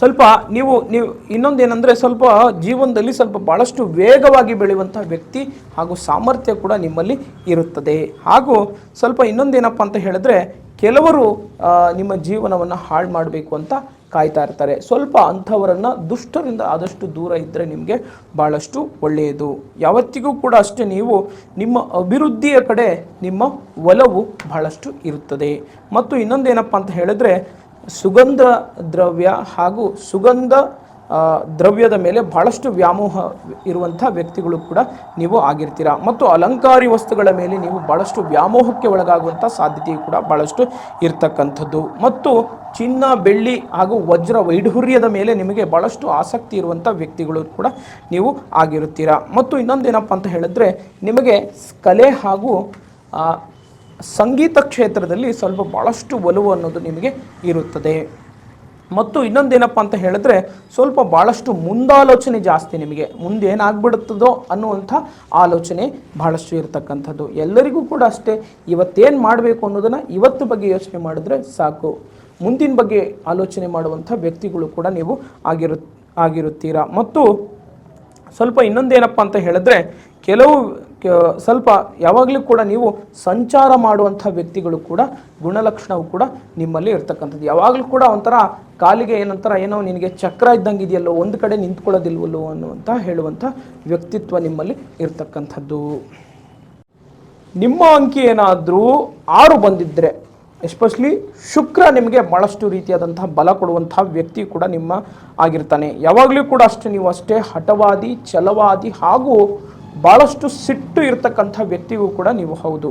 ಸ್ವಲ್ಪ ನೀವು ನೀವು ಇನ್ನೊಂದೇನೆಂದರೆ ಸ್ವಲ್ಪ ಜೀವನದಲ್ಲಿ ಸ್ವಲ್ಪ ಭಾಳಷ್ಟು ವೇಗವಾಗಿ ಬೆಳೆಯುವಂಥ ವ್ಯಕ್ತಿ ಹಾಗೂ ಸಾಮರ್ಥ್ಯ ಕೂಡ ನಿಮ್ಮಲ್ಲಿ ಇರುತ್ತದೆ. ಹಾಗೂ ಸ್ವಲ್ಪ ಇನ್ನೊಂದೇನಪ್ಪ ಅಂತ ಹೇಳಿದ್ರೆ ಕೆಲವರು ನಿಮ್ಮ ಜೀವನವನ್ನು ಹಾಳು ಮಾಡಬೇಕು ಅಂತ ಕಾಯ್ತಾ ಇರ್ತಾರೆ. ಸ್ವಲ್ಪ ಅಂಥವರನ್ನು ದುಷ್ಟರಿಂದ ಆದಷ್ಟು ದೂರ ಇದ್ದರೆ ನಿಮಗೆ ಭಾಳಷ್ಟು ಒಳ್ಳೆಯದು. ಯಾವತ್ತಿಗೂ ಕೂಡ ಅಷ್ಟೇ ನೀವು ನಿಮ್ಮ ಅಭಿವೃದ್ಧಿಯ ಕಡೆ ನಿಮ್ಮ ಒಲವು ಬಹಳಷ್ಟು ಇರುತ್ತದೆ. ಮತ್ತು ಇನ್ನೊಂದೇನಪ್ಪ ಅಂತ ಹೇಳಿದ್ರೆ ಸುಗಂಧ ದ್ರವ್ಯ ಹಾಗೂ ಸುಗಂಧ ದ್ರವ್ಯದ ಮೇಲೆ ಬಹಳಷ್ಟು ವ್ಯಾಮೋಹ ಇರುವಂಥ ವ್ಯಕ್ತಿಗಳು ಕೂಡ ನೀವು ಆಗಿರ್ತೀರ. ಮತ್ತು ಅಲಂಕಾರಿ ವಸ್ತುಗಳ ಮೇಲೆ ನೀವು ಬಹಳಷ್ಟು ವ್ಯಾಮೋಹಕ್ಕೆ ಒಳಗಾಗುವಂಥ ಸಾಧ್ಯತೆಯು ಕೂಡ ಬಹಳಷ್ಟು ಇರ್ತಕ್ಕಂಥದ್ದು. ಮತ್ತು ಚಿನ್ನ, ಬೆಳ್ಳಿ ಹಾಗೂ ವಜ್ರ ವೈಢೂರ್ಯದ ಮೇಲೆ ನಿಮಗೆ ಬಹಳಷ್ಟು ಆಸಕ್ತಿ ಇರುವಂಥ ವ್ಯಕ್ತಿಗಳು ಕೂಡ ನೀವು ಆಗಿರುತ್ತೀರಾ. ಮತ್ತು ಇನ್ನೊಂದೇನಪ್ಪ ಅಂತ ಹೇಳಿದ್ರೆ, ನಿಮಗೆ ಕಲೆ ಹಾಗೂ ಸಂಗೀತ ಕ್ಷೇತ್ರದಲ್ಲಿ ಸ್ವಲ್ಪ ಭಾಳಷ್ಟು ಒಲವು ಅನ್ನೋದು ನಿಮಗೆ ಇರುತ್ತದೆ. ಮತ್ತು ಇನ್ನೊಂದೇನಪ್ಪ ಅಂತ ಹೇಳಿದ್ರೆ, ಸ್ವಲ್ಪ ಭಾಳಷ್ಟು ಮುಂದಾಲೋಚನೆ ಜಾಸ್ತಿ ನಿಮಗೆ. ಮುಂದೇನಾಗ್ಬಿಡುತ್ತದೋ ಅನ್ನುವಂಥ ಆಲೋಚನೆ ಭಾಳಷ್ಟು ಇರತಕ್ಕಂಥದ್ದು. ಎಲ್ಲರಿಗೂ ಕೂಡ ಅಷ್ಟೇ. ಇವತ್ತೇನು ಮಾಡಬೇಕು ಅನ್ನೋದನ್ನು ಇವತ್ತು ಬಗ್ಗೆ ಯೋಚನೆ ಮಾಡಿದ್ರೆ ಸಾಕು. ಮುಂದಿನ ಬಗ್ಗೆ ಆಲೋಚನೆ ಮಾಡುವಂಥ ವ್ಯಕ್ತಿಗಳು ಕೂಡ ನೀವು ಆಗಿರು, ಆಗಿರುತ್ತೀರಾ. ಮತ್ತು ಸ್ವಲ್ಪ ಇನ್ನೊಂದೇನಪ್ಪ ಅಂತ ಹೇಳಿದ್ರೆ, ಕೆಲವು ಸ್ವಲ್ಪ ಯಾವಾಗಲೂ ಕೂಡ ನೀವು ಸಂಚಾರ ಮಾಡುವಂಥ ವ್ಯಕ್ತಿಗಳು ಕೂಡ, ಗುಣಲಕ್ಷಣವು ಕೂಡ ನಿಮ್ಮಲ್ಲಿ ಇರ್ತಕ್ಕಂಥದ್ದು. ಯಾವಾಗಲೂ ಕೂಡ ಒಂಥರ ಕಾಲಿಗೆ ಏನಂತಾರ, ಏನೋ ನಿನಗೆ ಚಕ್ರ ಇದ್ದಂಗೆ ಇದೆಯಲ್ಲೋ ಒಂದು ಕಡೆ ನಿಂತ್ಕೊಳ್ಳೋದಿಲ್ವಲ್ಲೋ ಅನ್ನುವಂಥ ಹೇಳುವಂಥ ವ್ಯಕ್ತಿತ್ವ ನಿಮ್ಮಲ್ಲಿ ಇರ್ತಕ್ಕಂಥದ್ದು. ನಿಮ್ಮ ಅಂಕಿ ಏನಾದರೂ ಆರು ಬಂದಿದ್ದರೆ ಎಸ್ಪೆಷಲಿ ಶುಕ್ರ ನಿಮಗೆ ಭಾಳಷ್ಟು ರೀತಿಯಾದಂತಹ ಬಲ ಕೊಡುವಂತಹ ವ್ಯಕ್ತಿ ಕೂಡ ನಿಮ್ಮ ಆಗಿರ್ತಾನೆ. ಯಾವಾಗಲೂ ಕೂಡ ಅಷ್ಟೇ, ನೀವು ಅಷ್ಟೇ ಹಠವಾದಿ, ಛಲವಾದಿ ಹಾಗೂ ಭಾಳಷ್ಟು ಸಿಟ್ಟು ಇರತಕ್ಕಂಥ ವ್ಯಕ್ತಿಗೂ ಕೂಡ ನೀವು ಹೌದು.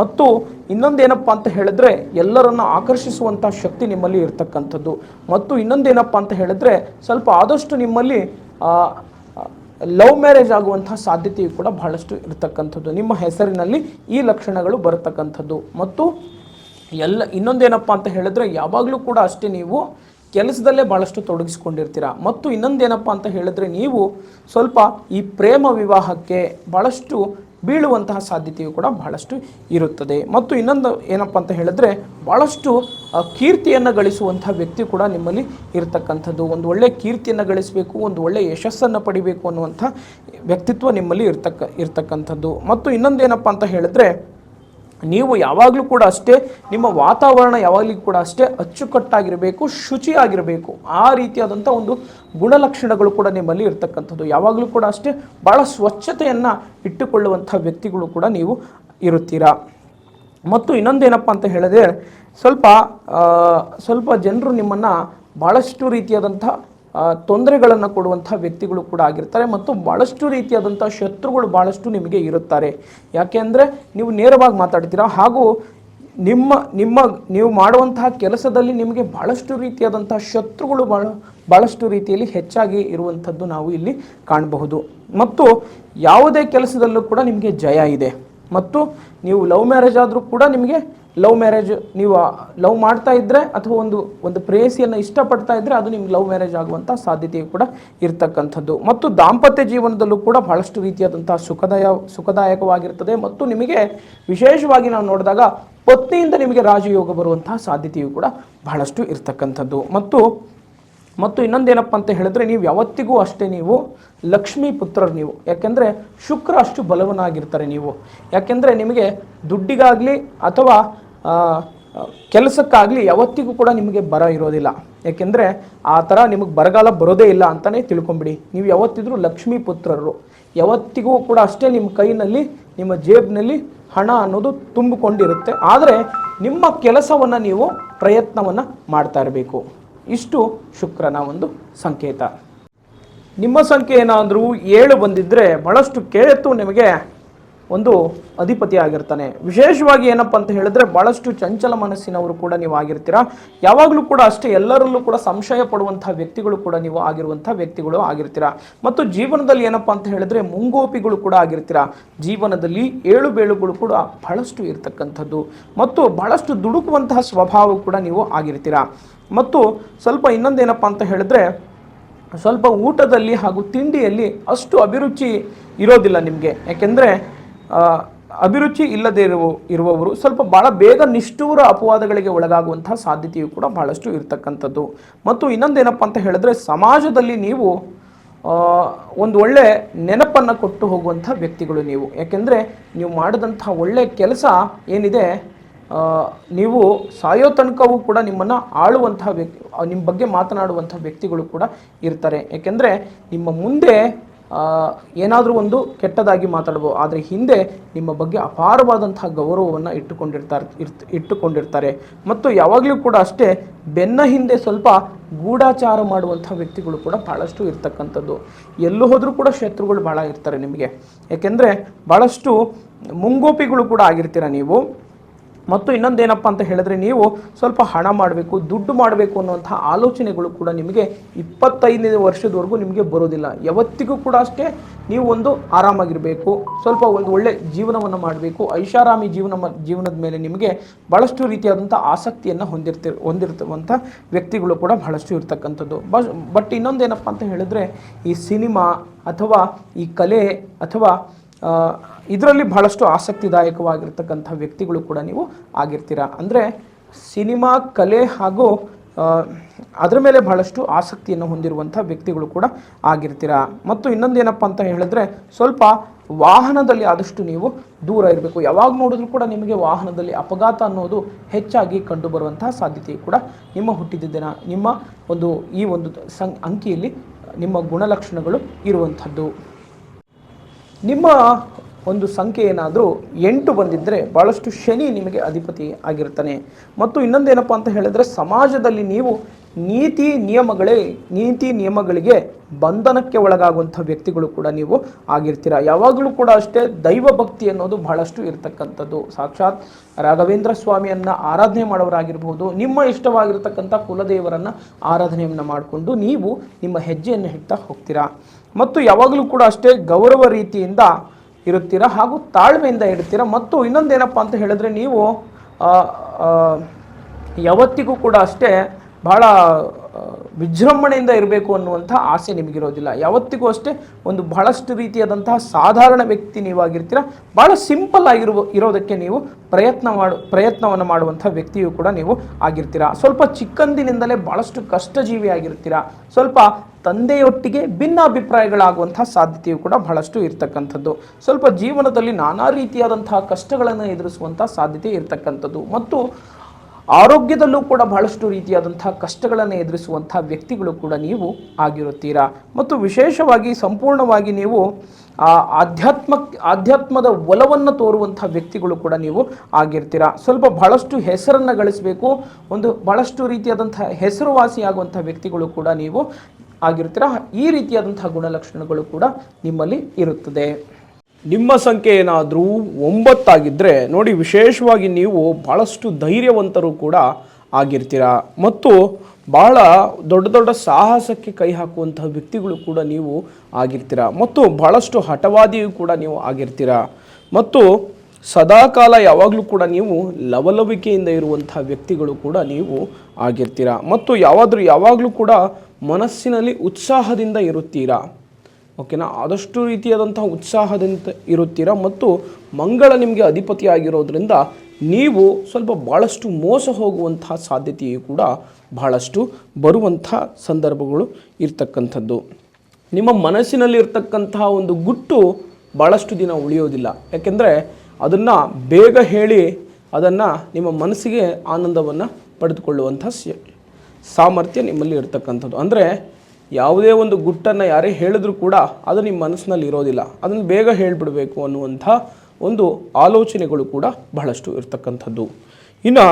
ಮತ್ತು ಇನ್ನೊಂದೇನಪ್ಪ ಅಂತ ಹೇಳಿದ್ರೆ ಎಲ್ಲರನ್ನು ಆಕರ್ಷಿಸುವಂಥ ಶಕ್ತಿ ನಿಮ್ಮಲ್ಲಿ ಇರತಕ್ಕಂಥದ್ದು. ಮತ್ತು ಇನ್ನೊಂದೇನಪ್ಪ ಅಂತ ಹೇಳಿದ್ರೆ ಸ್ವಲ್ಪ ಆದಷ್ಟು ನಿಮ್ಮಲ್ಲಿ ಲವ್ ಮ್ಯಾರೇಜ್ ಆಗುವಂಥ ಸಾಧ್ಯತೆಯು ಕೂಡ ಬಹಳಷ್ಟು ಇರತಕ್ಕಂಥದ್ದು. ನಿಮ್ಮ ಹೆಸರಿನಲ್ಲಿ ಈ ಲಕ್ಷಣಗಳು ಬರತಕ್ಕಂಥದ್ದು. ಮತ್ತು ಎಲ್ಲ, ಇನ್ನೊಂದೇನಪ್ಪ ಅಂತ ಹೇಳಿದ್ರೆ ಯಾವಾಗಲೂ ಕೂಡ ಅಷ್ಟೇ ನೀವು ಕೆಲಸದಲ್ಲೇ ಭಾಳಷ್ಟು ತೊಡಗಿಸ್ಕೊಂಡಿರ್ತೀರ? ಮತ್ತು ಇನ್ನೊಂದೇನಪ್ಪ ಅಂತ ಹೇಳಿದ್ರೆ ನೀವು ಸ್ವಲ್ಪ ಈ ಪ್ರೇಮ ವಿವಾಹಕ್ಕೆ ಭಾಳಷ್ಟು ಬೀಳುವಂತಹ ಸಾಧ್ಯತೆಯು ಕೂಡ ಬಹಳಷ್ಟು ಇರುತ್ತದೆ. ಮತ್ತು ಇನ್ನೊಂದು ಏನಪ್ಪ ಅಂತ ಹೇಳಿದ್ರೆ ಭಾಳಷ್ಟು ಕೀರ್ತಿಯನ್ನು ಗಳಿಸುವಂಥ ವ್ಯಕ್ತಿ ಕೂಡ ನಿಮ್ಮಲ್ಲಿ ಇರತಕ್ಕಂಥದ್ದು. ಒಂದು ಒಳ್ಳೆಯ ಕೀರ್ತಿಯನ್ನು ಗಳಿಸಬೇಕು, ಒಂದು ಒಳ್ಳೆಯ ಯಶಸ್ಸನ್ನು ಪಡಿಬೇಕು ಅನ್ನುವಂಥ ವ್ಯಕ್ತಿತ್ವ ನಿಮ್ಮಲ್ಲಿ ಇರ್ತಕ್ಕ, ಇರ್ತಕ್ಕಂಥದ್ದು. ಮತ್ತು ಇನ್ನೊಂದೇನಪ್ಪ ಅಂತ ಹೇಳಿದ್ರೆ ನೀವು ಯಾವಾಗಲೂ ಕೂಡ ಅಷ್ಟೇ, ನಿಮ್ಮ ವಾತಾವರಣ ಯಾವಾಗಲೂ ಕೂಡ ಅಷ್ಟೇ ಅಚ್ಚುಕಟ್ಟಾಗಿರಬೇಕು, ಶುಚಿಯಾಗಿರಬೇಕು. ಆ ರೀತಿಯಾದಂಥ ಒಂದು ಗುಣಲಕ್ಷಣಗಳು ಕೂಡ ನಿಮ್ಮಲ್ಲಿ ಇರ್ತಕ್ಕಂಥದ್ದು. ಯಾವಾಗಲೂ ಕೂಡ ಅಷ್ಟೇ ಭಾಳ ಸ್ವಚ್ಛತೆಯನ್ನು ಇಟ್ಟುಕೊಳ್ಳುವಂಥ ವ್ಯಕ್ತಿಗಳು ಕೂಡ ನೀವು ಇರುತ್ತೀರಾ? ಮತ್ತು ಇನ್ನೊಂದೇನಪ್ಪ ಅಂತ ಹೇಳಿದ್ರೆ, ಸ್ವಲ್ಪ ಸ್ವಲ್ಪ ಜನರು ನಿಮ್ಮನ್ನು ಭಾಳಷ್ಟು ರೀತಿಯಾದಂಥ ತೊಂದರೆಗಳನ್ನು ಕೊಡುವಂಥ ವ್ಯಕ್ತಿಗಳು ಕೂಡ ಆಗಿರ್ತಾರೆ ಮತ್ತು ಭಾಳಷ್ಟು ರೀತಿಯಾದಂಥ ಶತ್ರುಗಳು ಭಾಳಷ್ಟು ನಿಮಗೆ ಇರುತ್ತಾರೆ. ಯಾಕೆ ಅಂದರೆ ನೀವು ನೇರವಾಗಿ ಮಾತಾಡ್ತೀರಾ? ಹಾಗೂ ನಿಮ್ಮ ನಿಮ್ಮ, ನೀವು ಮಾಡುವಂತಹ ಕೆಲಸದಲ್ಲಿ ನಿಮಗೆ ಭಾಳಷ್ಟು ರೀತಿಯಾದಂಥ ಶತ್ರುಗಳು ಭಾಳ ಭಾಳಷ್ಟು ರೀತಿಯಲ್ಲಿ ಹೆಚ್ಚಾಗಿ ಇರುವಂಥದ್ದು ನಾವು ಇಲ್ಲಿ ಕಾಣಬಹುದು. ಮತ್ತು ಯಾವುದೇ ಕೆಲಸದಲ್ಲೂ ಕೂಡ ನಿಮಗೆ ಜಯ ಇದೆ. ಮತ್ತು ನೀವು ಲವ್ ಮ್ಯಾರೇಜ್ ಆದರೂ ಕೂಡ ನಿಮಗೆ ಲವ್ ಮ್ಯಾರೇಜ್ ನೀವು ಲವ್ ಮಾಡ್ತಾ ಇದ್ದರೆ ಅಥವಾ ಒಂದು ಒಂದು ಪ್ರೇಯಸಿಯನ್ನು ಇಷ್ಟಪಡ್ತಾ ಇದ್ದರೆ ಅದು ನಿಮ್ಗೆ ಲವ್ ಮ್ಯಾರೇಜ್ ಆಗುವಂಥ ಸಾಧ್ಯತೆಯು ಕೂಡ ಇರ್ತಕ್ಕಂಥದ್ದು. ಮತ್ತು ದಾಂಪತ್ಯ ಜೀವನದಲ್ಲೂ ಕೂಡ ಬಹಳಷ್ಟು ರೀತಿಯಾದಂಥ ಸುಖದಾಯ, ಸುಖದಾಯಕವಾಗಿರ್ತದೆ. ಮತ್ತು ನಿಮಗೆ ವಿಶೇಷವಾಗಿ ನಾವು ನೋಡಿದಾಗ ಪತ್ನಿಯಿಂದ ನಿಮಗೆ ರಾಜಯೋಗ ಬರುವಂತಹ ಸಾಧ್ಯತೆಯು ಕೂಡ ಬಹಳಷ್ಟು ಇರ್ತಕ್ಕಂಥದ್ದು. ಮತ್ತು ಮತ್ತು ಇನ್ನೊಂದೇನಪ್ಪ ಅಂತ ಹೇಳಿದ್ರೆ ನೀವು ಯಾವತ್ತಿಗೂ ಅಷ್ಟೇ ನೀವು ಲಕ್ಷ್ಮೀ ಪುತ್ರರು ನೀವು. ಯಾಕೆಂದರೆ ಶುಕ್ರ ಅಷ್ಟು ಬಲವನಾಗಿರ್ತಾರೆ ನೀವು. ಯಾಕೆಂದರೆ ನಿಮಗೆ ದುಡ್ಡಿಗಾಗಲಿ ಅಥವಾ ಕೆಲಸಕ್ಕಾಗಲಿ ಯಾವತ್ತಿಗೂ ಕೂಡ ನಿಮಗೆ ಬರ ಇರೋದಿಲ್ಲ. ಯಾಕೆಂದರೆ ಆ ಥರ ನಿಮಗೆ ಬರಗಾಲ ಬರೋದೇ ಇಲ್ಲ ಅಂತಲೇ ತಿಳ್ಕೊಂಬಿಡಿ. ನೀವು ಯಾವತ್ತಿದ್ರೂ ಲಕ್ಷ್ಮೀ ಪುತ್ರರು. ಯಾವತ್ತಿಗೂ ಕೂಡ ಅಷ್ಟೇ ನಿಮ್ಮ ಕೈನಲ್ಲಿ, ನಿಮ್ಮ ಜೇಬ್ನಲ್ಲಿ ಹಣ ಅನ್ನೋದು ತುಂಬಿಕೊಂಡಿರುತ್ತೆ. ಆದರೆ ನಿಮ್ಮ ಕೆಲಸವನ್ನು ನೀವು ಪ್ರಯತ್ನವನ್ನು ಮಾಡ್ತಾ ಇರಬೇಕು. ಇಷ್ಟು ಶುಕ್ರನ ಒಂದು ಸಂಕೇತ. ನಿಮ್ಮ ಸಂಖ್ಯೆ ಏನಾದರೂ ಏಳು ಬಂದಿದ್ದರೆ ಬಹಳಷ್ಟು ಕೇಳಿತ್ತು ನಿಮಗೆ. ಒಂದು ಅಧಿಪತಿ ಆಗಿರ್ತಾನೆ ವಿಶೇಷವಾಗಿ ಏನಪ್ಪ ಅಂತ ಹೇಳಿದ್ರೆ ಬಹಳಷ್ಟು ಚಂಚಲ ಮನಸ್ಸಿನವರು ಕೂಡ ನೀವು ಆಗಿರ್ತೀರಾ. ಯಾವಾಗಲೂ ಕೂಡ ಅಷ್ಟೇ ಎಲ್ಲರಲ್ಲೂ ಕೂಡ ಸಂಶಯ ಪಡುವಂತಹ ವ್ಯಕ್ತಿಗಳು ಕೂಡ ನೀವು ಆಗಿರುವಂತಹ ವ್ಯಕ್ತಿಗಳು ಆಗಿರ್ತೀರಾ. ಮತ್ತು ಜೀವನದಲ್ಲಿ ಏನಪ್ಪ ಅಂತ ಹೇಳಿದ್ರೆ ಮುಂಗೋಪಿಗಳು ಕೂಡ ಆಗಿರ್ತೀರಾ. ಜೀವನದಲ್ಲಿ ಏಳು ಬೇಳುಗಳು ಕೂಡ ಬಹಳಷ್ಟು ಇರ್ತಕ್ಕಂಥದ್ದು. ಮತ್ತು ಬಹಳಷ್ಟು ದುಡುಕುವಂತಹ ಸ್ವಭಾವ ಕೂಡ ನೀವು ಆಗಿರ್ತೀರಾ. ಮತ್ತು ಸ್ವಲ್ಪ ಇನ್ನೊಂದೇನಪ್ಪ ಅಂತ ಹೇಳಿದ್ರೆ ಸ್ವಲ್ಪ ಊಟದಲ್ಲಿ ಹಾಗೂ ತಿಂಡಿಯಲ್ಲಿ ಅಷ್ಟು ಅಭಿರುಚಿ ಇರೋದಿಲ್ಲ ನಿಮಗೆ. ಯಾಕೆಂದರೆ ಅಭಿರುಚಿ ಇಲ್ಲದೆ ಇರುವ, ಇರುವವರು ಸ್ವಲ್ಪ ಭಾಳ ಬೇಗ ನಿಷ್ಠೂರ ಅಪವಾದಗಳಿಗೆ ಒಳಗಾಗುವಂತಹ ಸಾಧ್ಯತೆಯು ಕೂಡ ಬಹಳಷ್ಟು ಇರತಕ್ಕಂಥದ್ದು. ಮತ್ತು ಇನ್ನೊಂದೇನಪ್ಪ ಅಂತ ಹೇಳಿದ್ರೆ ಸಮಾಜದಲ್ಲಿ ನೀವು ಒಂದು ಒಳ್ಳೆ ನೆನಪನ್ನು ಕೊಟ್ಟು ಹೋಗುವಂಥ ವ್ಯಕ್ತಿಗಳು ನೀವು. ಯಾಕೆಂದರೆ ನೀವು ಮಾಡಿದಂಥ ಒಳ್ಳೆ ಕೆಲಸ ಏನಿದೆ ನೀವು ಸಾಯೋ ತನಕವೂ ಕೂಡ ನಿಮ್ಮನ್ನು ಆಳುವಂಥ ವ್ಯಕ್ತಿ, ನಿಮ್ಮ ಬಗ್ಗೆ ಮಾತನಾಡುವಂಥ ವ್ಯಕ್ತಿಗಳು ಕೂಡ ಇರ್ತಾರೆ. ಯಾಕೆಂದರೆ ನಿಮ್ಮ ಮುಂದೆ ಏನಾದರೂ ಒಂದು ಕೆಟ್ಟದಾಗಿ ಮಾತಾಡ್ಬೋದು. ಆದರೆ ಹಿಂದೆ ನಿಮ್ಮ ಬಗ್ಗೆ ಅಪಾರವಾದಂತಹ ಗೌರವವನ್ನು ಇಟ್ಟುಕೊಂಡಿರ್ತಾರೆ, ಇರ್ತ, ಇಟ್ಟುಕೊಂಡಿರ್ತಾರೆ. ಮತ್ತು ಯಾವಾಗಲೂ ಕೂಡ ಅಷ್ಟೇ ಬೆನ್ನ ಹಿಂದೆ ಸ್ವಲ್ಪ ಗೂಢಾಚಾರ ಮಾಡುವಂಥ ವ್ಯಕ್ತಿಗಳು ಕೂಡ ಭಾಳಷ್ಟು ಇರ್ತಕ್ಕಂಥದ್ದು. ಎಲ್ಲೂ ಹೋದರೂ ಕೂಡ ಶತ್ರುಗಳು ಭಾಳ ಇರ್ತಾರೆ ನಿಮಗೆ. ಯಾಕೆಂದರೆ ಭಾಳಷ್ಟು ಮುಂಗೋಪಿಗಳು ಕೂಡ ಆಗಿರ್ತೀರ ನೀವು? ಮತ್ತು ಇನ್ನೊಂದೇನಪ್ಪ ಅಂತ ಹೇಳಿದ್ರೆ ನೀವು ಸ್ವಲ್ಪ ಹಣ ಮಾಡಬೇಕು, ದುಡ್ಡು ಮಾಡಬೇಕು ಅನ್ನುವಂಥ ಆಲೋಚನೆಗಳು ಕೂಡ ನಿಮಗೆ ಇಪ್ಪತ್ತೈದನೇ ವರ್ಷದವರೆಗೂ ನಿಮಗೆ ಬರೋದಿಲ್ಲ. ಯಾವತ್ತಿಗೂ ಕೂಡ ಅಷ್ಟೇ ನೀವು ಒಂದು ಆರಾಮಾಗಿರಬೇಕು, ಸ್ವಲ್ಪ ಒಂದು ಒಳ್ಳೆ ಜೀವನವನ್ನು ಮಾಡಬೇಕು, ಐಷಾರಾಮಿ ಜೀವನ ಜೀವನದ ಮೇಲೆ ನಿಮಗೆ ಭಾಳಷ್ಟು ರೀತಿಯಾದಂಥ ಆಸಕ್ತಿಯನ್ನು ಹೊಂದಿರ್ತಿ ಹೊಂದಿರ್ತವಂಥ ವ್ಯಕ್ತಿಗಳು ಕೂಡ ಬಹಳಷ್ಟು ಇರ್ತಕ್ಕಂಥದ್ದು. ಬಟ್ ಇನ್ನೊಂದೇನಪ್ಪ ಅಂತ ಹೇಳಿದ್ರೆ ಈ ಸಿನಿಮಾ ಅಥವಾ ಈ ಕಲೆ ಅಥವಾ ಇದರಲ್ಲಿ ಬಹಳಷ್ಟು ಆಸಕ್ತಿದಾಯಕವಾಗಿರ್ತಕ್ಕಂಥ ವ್ಯಕ್ತಿಗಳು ಕೂಡ ನೀವು ಆಗಿರ್ತೀರ? ಅಂದರೆ ಸಿನಿಮಾ, ಕಲೆ ಹಾಗೂ ಅದರ ಮೇಲೆ ಬಹಳಷ್ಟು ಆಸಕ್ತಿಯನ್ನು ಹೊಂದಿರುವಂಥ ವ್ಯಕ್ತಿಗಳು ಕೂಡ ಆಗಿರ್ತೀರ? ಮತ್ತು ಇನ್ನೊಂದೇನಪ್ಪ ಅಂತ ಹೇಳಿದ್ರೆ, ಸ್ವಲ್ಪ ವಾಹನದಲ್ಲಿ ಆದಷ್ಟು ನೀವು ದೂರ ಇರಬೇಕು. ಯಾವಾಗ ನೋಡಿದ್ರೂ ಕೂಡ ನಿಮಗೆ ವಾಹನದಲ್ಲಿ ಅಪಘಾತ ಅನ್ನೋದು ಹೆಚ್ಚಾಗಿ ಕಂಡುಬರುವಂತಹ ಸಾಧ್ಯತೆ ಕೂಡ ನಿಮ್ಮ ಹುಟ್ಟಿದ ದಿನ ನಿಮ್ಮ ಒಂದು, ಈ ಒಂದು ಸಂ ಅಂಕಿಯಲ್ಲಿ ನಿಮ್ಮ ಗುಣಲಕ್ಷಣಗಳು ಇರುವಂಥದ್ದು. ನಿಮ್ಮ ಒಂದು ಸಂಖ್ಯೆ ಏನಾದರೂ ಎಂಟು ಬಂದಿದ್ದರೆ ಭಾಳಷ್ಟು ಶನಿ ನಿಮಗೆ ಅಧಿಪತಿ ಆಗಿರ್ತಾನೆ. ಮತ್ತು ಇನ್ನೊಂದೇನಪ್ಪ ಅಂತ ಹೇಳಿದರೆ ಸಮಾಜದಲ್ಲಿ ನೀವು ನೀತಿ ನಿಯಮಗಳೇ, ನೀತಿ ನಿಯಮಗಳಿಗೆ ಬಂಧನಕ್ಕೆ ಒಳಗಾಗುವಂಥ ವ್ಯಕ್ತಿಗಳು ಕೂಡ ನೀವು ಆಗಿರ್ತೀರ. ಯಾವಾಗಲೂ ಕೂಡ ಅಷ್ಟೇ ದೈವ ಭಕ್ತಿ ಅನ್ನೋದು ಬಹಳಷ್ಟು ಇರತಕ್ಕಂಥದ್ದು. ಸಾಕ್ಷಾತ್ ರಾಘವೇಂದ್ರ ಸ್ವಾಮಿಯನ್ನು ಆರಾಧನೆ ಮಾಡೋರಾಗಿರ್ಬೋದು ನಿಮ್ಮ ಇಷ್ಟವಾಗಿರ್ತಕ್ಕಂಥ ಕುಲದೇವರನ್ನು ಆರಾಧನೆಯನ್ನು ಮಾಡಿಕೊಂಡು ನೀವು ನಿಮ್ಮ ಹೆಜ್ಜೆಯನ್ನು ಇಡ್ತಾ ಹೋಗ್ತೀರಾ. ಮತ್ತು ಯಾವಾಗಲೂ ಕೂಡ ಅಷ್ಟೇ ಗೌರವ ರೀತಿಯಿಂದ ಇರುತ್ತೀರ ಹಾಗೂ ತಾಳ್ಮೆಯಿಂದ ಇರ್ತೀರ ಮತ್ತು ಇನ್ನೊಂದೇನಪ್ಪ ಅಂತ ಹೇಳಿದ್ರೆ ನೀವು ಯಾವತ್ತಿಗೂ ಕೂಡ ಅಷ್ಟೇ ಆ, ವಿಜೃಂಭಣೆಯಿಂದ ಇರಬೇಕು ಅನ್ನುವಂಥ ಆಸೆ ನಿಮಗಿರೋದಿಲ್ಲ. ಯಾವತ್ತಿಗೂ ಅಷ್ಟೇ ಒಂದು ಬಹಳಷ್ಟು ರೀತಿಯಾದಂತಹ ಸಾಧಾರಣ ವ್ಯಕ್ತಿ ನೀವಾಗಿರ್ತೀರ. ಭಾಳ ಸಿಂಪಲ್ ಆಗಿರುವ, ಇರೋದಕ್ಕೆ ನೀವು ಪ್ರಯತ್ನ ಮಾಡು, ಪ್ರಯತ್ನವನ್ನು ಮಾಡುವಂಥ ವ್ಯಕ್ತಿಯು ಕೂಡ ನೀವು ಆಗಿರ್ತೀರಾ. ಸ್ವಲ್ಪ ಚಿಕ್ಕಂದಿನಿಂದಲೇ ಭಾಳಷ್ಟು ಕಷ್ಟಜೀವಿ ಆಗಿರ್ತೀರಾ. ಸ್ವಲ್ಪ ತಂದೆಯೊಟ್ಟಿಗೆ ಭಿನ್ನಾಭಿಪ್ರಾಯಗಳಾಗುವಂತಹ ಸಾಧ್ಯತೆಯು ಕೂಡ ಬಹಳಷ್ಟು ಇರ್ತಕ್ಕಂಥದ್ದು. ಸ್ವಲ್ಪ ಜೀವನದಲ್ಲಿ ನಾನಾ ರೀತಿಯಾದಂತಹ ಕಷ್ಟಗಳನ್ನು ಎದುರಿಸುವಂಥ ಸಾಧ್ಯತೆ ಇರ್ತಕ್ಕಂಥದ್ದು. ಮತ್ತು ಆರೋಗ್ಯದಲ್ಲೂ ಕೂಡ ಬಹಳಷ್ಟು ರೀತಿಯಾದಂಥ ಕಷ್ಟಗಳನ್ನು ಎದುರಿಸುವಂಥ ವ್ಯಕ್ತಿಗಳು ಕೂಡ ನೀವು ಆಗಿರುತ್ತೀರಾ? ಮತ್ತು ವಿಶೇಷವಾಗಿ ಸಂಪೂರ್ಣವಾಗಿ ನೀವು ಆಧ್ಯಾತ್ಮ ಆಧ್ಯಾತ್ಮದ ಒಲವನ್ನು ತೋರುವಂಥ ವ್ಯಕ್ತಿಗಳು ಕೂಡ ನೀವು ಆಗಿರ್ತೀರಾ? ಸ್ವಲ್ಪ ಬಹಳಷ್ಟು ಹೆಸರನ್ನು ಗಳಿಸಬೇಕು, ಒಂದು ಬಹಳಷ್ಟು ರೀತಿಯಾದಂಥ ಹೆಸರುವಾಸಿಯಾಗುವಂಥ ವ್ಯಕ್ತಿಗಳು ಕೂಡ ನೀವು ಆಗಿರ್ತೀರಾ? ಈ ರೀತಿಯಾದಂಥ ಗುಣಲಕ್ಷಣಗಳು ಕೂಡ ನಿಮ್ಮಲ್ಲಿ ಇರುತ್ತದೆ. ನಿಮ್ಮ ಸಂಖ್ಯೆ ಏನಾದರೂ ಒಂಬತ್ತಾಗಿದ್ದರೆ ನೋಡಿ, ವಿಶೇಷವಾಗಿ ನೀವು ಭಾಳಷ್ಟು ಧೈರ್ಯವಂತರು ಕೂಡ ಆಗಿರ್ತೀರಾ. ಮತ್ತು ಬಹಳ ದೊಡ್ಡ ದೊಡ್ಡ ಸಾಹಸಕ್ಕೆ ಕೈ ಹಾಕುವಂತಹ ವ್ಯಕ್ತಿಗಳು ಕೂಡ ನೀವು ಆಗಿರ್ತೀರಾ. ಮತ್ತು ಬಹಳಷ್ಟು ಹಠವಾದಿಯೂ ಕೂಡ ನೀವು ಆಗಿರ್ತೀರಾ. ಮತ್ತು ಸದಾಕಾಲ ಯಾವಾಗಲೂ ಕೂಡ ನೀವು ಲವಲವಿಕೆಯಿಂದ ಇರುವಂತಹ ವ್ಯಕ್ತಿಗಳು ಕೂಡ ನೀವು ಆಗಿರ್ತೀರಾ. ಮತ್ತು ಯಾವಾದರೂ ಯಾವಾಗಲೂ ಕೂಡ ಮನಸ್ಸಿನಲ್ಲಿ ಉತ್ಸಾಹದಿಂದ ಇರುತ್ತೀರಾ. ಓಕೆನಾ? ಆದಷ್ಟು ರೀತಿಯಾದಂತಹ ಉತ್ಸಾಹದಿಂದ ಇರುತ್ತೀರ? ಮತ್ತು ಮಂಗಳ ನಿಮಗೆ ಅಧಿಪತಿಯಾಗಿರೋದ್ರಿಂದ ನೀವು ಸ್ವಲ್ಪ ಭಾಳಷ್ಟು ಮೋಸ ಹೋಗುವಂತಹ ಸಾಧ್ಯತೆಯು ಕೂಡ ಬಹಳಷ್ಟು ಬರುವಂಥ ಸಂದರ್ಭಗಳು ಇರ್ತಕ್ಕಂಥದ್ದು. ನಿಮ್ಮ ಮನಸ್ಸಿನಲ್ಲಿ ಇರ್ತಕ್ಕಂತಹ ಒಂದು ಗುಟ್ಟು ಭಾಳಷ್ಟು ದಿನ ಉಳಿಯೋದಿಲ್ಲ. ಯಾಕೆಂದರೆ ಅದನ್ನು ಬೇಗ ಹೇಳಿ ಅದನ್ನು ನಿಮ್ಮ ಮನಸ್ಸಿಗೆ ಆನಂದವನ್ನು ಪಡೆದುಕೊಳ್ಳುವಂಥ ಸಾಮರ್ಥ್ಯ ನಿಮ್ಮಲ್ಲಿ ಇರ್ತಕ್ಕಂಥದ್ದು. ಅಂದರೆ ಯಾವುದೇ ಒಂದು ಗುಟ್ಟನ್ನು ಯಾರೇ ಹೇಳಿದ್ರೂ ಕೂಡ ಅದು ನಿಮ್ಮ ಮನಸ್ಸಿನಲ್ಲಿ ಇರೋದಿಲ್ಲ. ಅದನ್ನು ಬೇಗ ಹೇಳಿಬಿಡಬೇಕು ಅನ್ನುವಂಥ ಒಂದು ಆಲೋಚನೆಗಳು ಕೂಡ ಬಹಳಷ್ಟು ಇರತಕ್ಕಂಥದ್ದು. ಇನ್ನು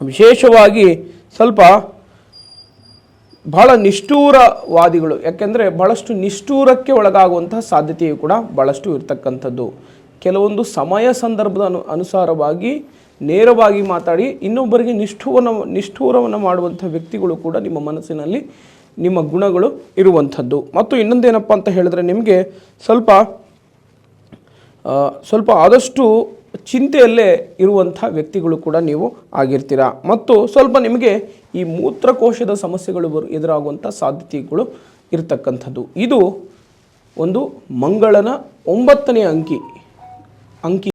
ವಿಶೇಷವಾಗಿ ಸ್ವಲ್ಪ ಬಹಳ ನಿಷ್ಠೂರವಾದಿಗಳು, ಯಾಕೆಂದರೆ ಬಹಳಷ್ಟು ನಿಷ್ಠೂರಕ್ಕೆ ಒಳಗಾಗುವಂತಹ ಸಾಧ್ಯತೆಯು ಕೂಡ ಬಹಳಷ್ಟು ಇರತಕ್ಕಂಥದ್ದು. ಕೆಲವೊಂದು ಸಮಯ ಸಂದರ್ಭದ ಅನು, ಅನುಸಾರವಾಗಿ ನೇರವಾಗಿ ಮಾತಾಡಿ ಇನ್ನೊಬ್ಬರಿಗೆ ನಿಷ್ಠುವನ, ನಿಷ್ಠೂರವನ್ನು ಮಾಡುವಂಥ ವ್ಯಕ್ತಿಗಳು ಕೂಡ ನಿಮ್ಮ ಮನಸ್ಸಿನಲ್ಲಿ ನಿಮ್ಮ ಗುಣಗಳು ಇರುವಂಥದ್ದು. ಮತ್ತು ಇನ್ನೊಂದೇನಪ್ಪ ಅಂತ ಹೇಳಿದ್ರೆ ನಿಮಗೆ ಸ್ವಲ್ಪ ಸ್ವಲ್ಪ ಆದಷ್ಟು ಚಿಂತೆಯಲ್ಲೇ ಇರುವಂಥ ವ್ಯಕ್ತಿಗಳು ಕೂಡ ನೀವು ಆಗಿರ್ತೀರ. ಮತ್ತು ಸ್ವಲ್ಪ ನಿಮಗೆ ಈ ಮೂತ್ರಕೋಶದ ಸಮಸ್ಯೆಗಳು ಬರು, ಎದುರಾಗುವಂಥ ಸಾಧ್ಯತೆಗಳು ಇರತಕ್ಕಂಥದ್ದು. ಇದು ಒಂದು ಮಂಗಳನ ಒಂಬತ್ತನೇ ಅಂಕಿ ಅಂಕಿ